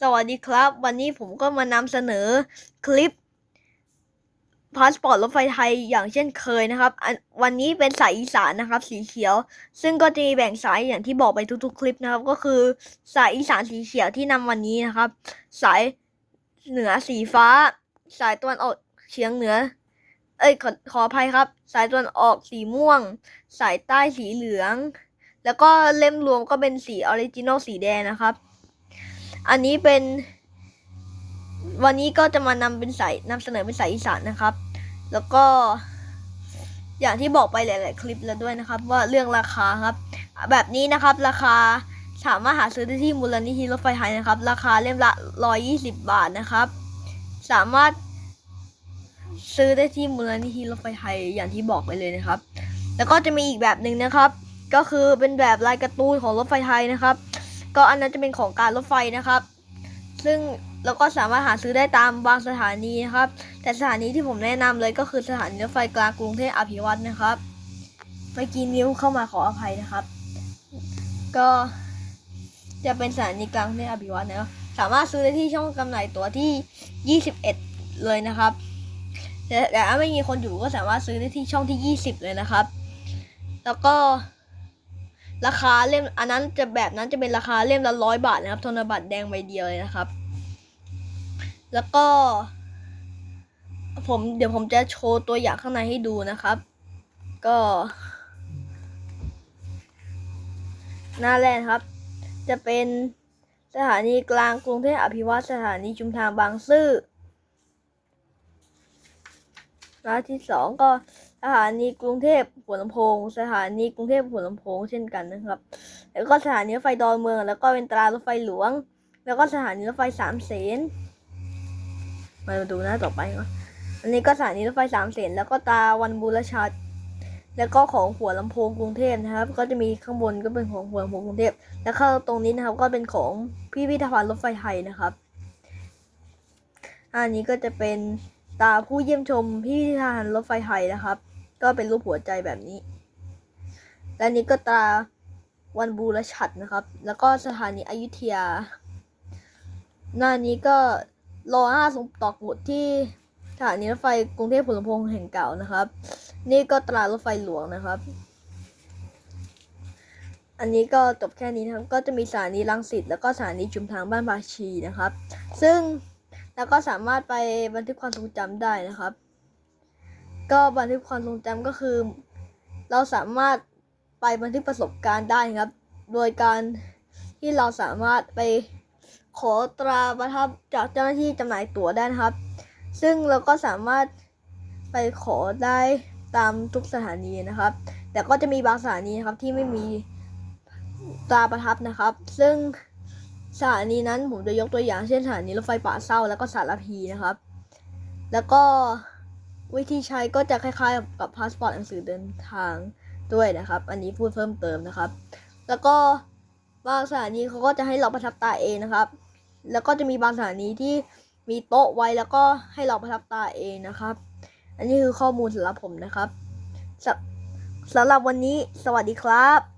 สวัสดีครับ วันนี้ผมก็มานำเสนอคลิปพาสปอร์ตรถไฟไทยอย่างเช่นเคยนะครับวันนี้เป็นสายอีสานนะครับ สีเขียว ซึ่งก็จะมีแบ่งสายอย่างที่บอกไปทุกๆ คลิปนะครับ ก็คือสายอีสานสีเขียวที่นำวันนี้นะครับ สายเหนือสีฟ้า สายตะวันออกเฉียงเหนือ เอ้ยขอขออภัยครับ สายตะวันออกสีม่วง สายใต้สีเหลือง แล้วก็เล่มรวมก็เป็นสีออริจินอลสีแดงนะครับ อันนี้เป็นวันนี้ก็จะมานำเป็นสายนำเสนอเป็นสายอีสานนะครับ แล้วก็อย่างที่บอกไปหลาย ๆ คลิปแล้วด้วยนะครับ ว่าเรื่องราคาครับ แบบนี้นะครับ ราคาสามารถหาซื้อได้ที่มูลนิธิรถไฟไทยนะครับ ราคาเล่มละ 120 บาทนะครับ สามารถซื้อได้ที่มูลนิธิรถไฟไทยอย่างที่บอกไปเลยนะครับ แล้วก็จะมีอีกแบบหนึ่งนะครับ ก็คือเป็นแบบลายการ์ตูนของรถไฟไทยนะครับ ก็อันนั้นจะเป็นของการรถไฟนะครับ ซึ่งเราก็สามารถหาซื้อได้ตามบางสถานีนะครับ แต่สถานีที่ผมแนะนำเลยก็คือสถานีรถไฟกลางกรุงเทพอภิวัตนะครับเมื่อกี้นิ้วเข้ามาขออภัยนะครับ ก็จะเป็นสถานีกลางกรุงเทพอภิวัตนะครับสามารถซื้อได้ที่ช่องจำหน่ายตั๋วที่ 21 เลยนะครับแต่ถ้าไม่มีคนอยู่ก็สามารถซื้อได้ที่ช่องที่ 20 เลยนะครับ แล้วก็ ราคาเล่มอันนั้นจะแบบนั้นจะเป็นราคาเล่มละร้อยบาทนะครับธนบัตรแดงใบเดียวเลยนะครับ แล้วก็ ผมเดี๋ยวผมจะโชว์ตัวอย่างข้างในให้ดูนะครับ ก็ หน้าแรกครับ จะเป็นสถานีกลางกรุงเทพอภิวัตสถานีชุมทางบางซื่อร้านที่สองก็ สถานีกรุงเทพหัวลำโพง สถานีกรุงเทพหัวลำโพงเช่นกันนะครับ แล้วก็สถานีรถไฟดอนเมือง แล้วก็เป็นตรารถไฟหลวง แล้วก็สถานีรถไฟสามเสนมาดูหน้าต่อไปก่อนอันนี้ก็สถานีรถไฟสามเสนแล้วก็ตาวันบูรชาติแล้วก็ของหัวลำโพงกรุงเทพนะครับ ก็จะมีข้างบนก็เป็นของหัวลำโพงกรุงเทพแล้วข้างตรงนี้นะครับ ก็เป็นของพิพิธภัณฑ์รถไฟไทยนะครับ อันนี้ก็จะเป็นตาผู้เยี่ยมชมพิพิธภัณฑ์รถไฟไทยนะครับ ก็เป็นรูปหัวใจแบบนี้ และนี้ก็ตาวันบูรชัดนะครับ แล้วก็สถานีอยุธยา หน้านี้ก็รอห้าสงตอกหมุดที่สถานีรถไฟกรุงเทพผลพงแห่งเก่านะครับ นี่ก็ตรารถไฟหลวงนะครับ อันนี้ก็จบแค่นี้นะครับ ก็จะมีสถานีรังสิตแล้วก็สถานีชุมทางบ้านภาชีนะครับ ซึ่งแล้วก็สามารถไปบันทึกความทรงจำได้นะครับ ก็บันทึกความทรงจำก็คือ เราสามารถไปบันทึกประสบการณ์ได้ครับ โดยการที่เราสามารถไปขอตราประทับจากเจ้าหน้าที่จำหน่ายตั๋วได้นะครับ ซึ่งเราก็สามารถไปขอได้ตามทุกสถานีนะครับ แต่ก็จะมีบางสถานีครับที่ไม่มีตราประทับนะครับ ซึ่งสถานีนั้นผมจะยกตัวอย่างเช่นสถานีรถไฟป่าเศร้าแล้วก็สารพีนะครับ แล้วก็ วิธีใช้ก็จะคล้ายๆกับพาสปอร์ตหนังสือเดินทางด้วยนะครับ อันนี้พูดเพิ่มเติมนะครับ แล้วก็บางสถานีเขาก็จะให้เราประทับตาเองนะครับ แล้วก็จะมีบางสถานีที่มีโต๊ะไว้แล้วก็ให้เราประทับตาเองนะครับ อันนี้คือข้อมูลสำหรับผมนะครับสำสำหรับวันนี้สวัสดีครับ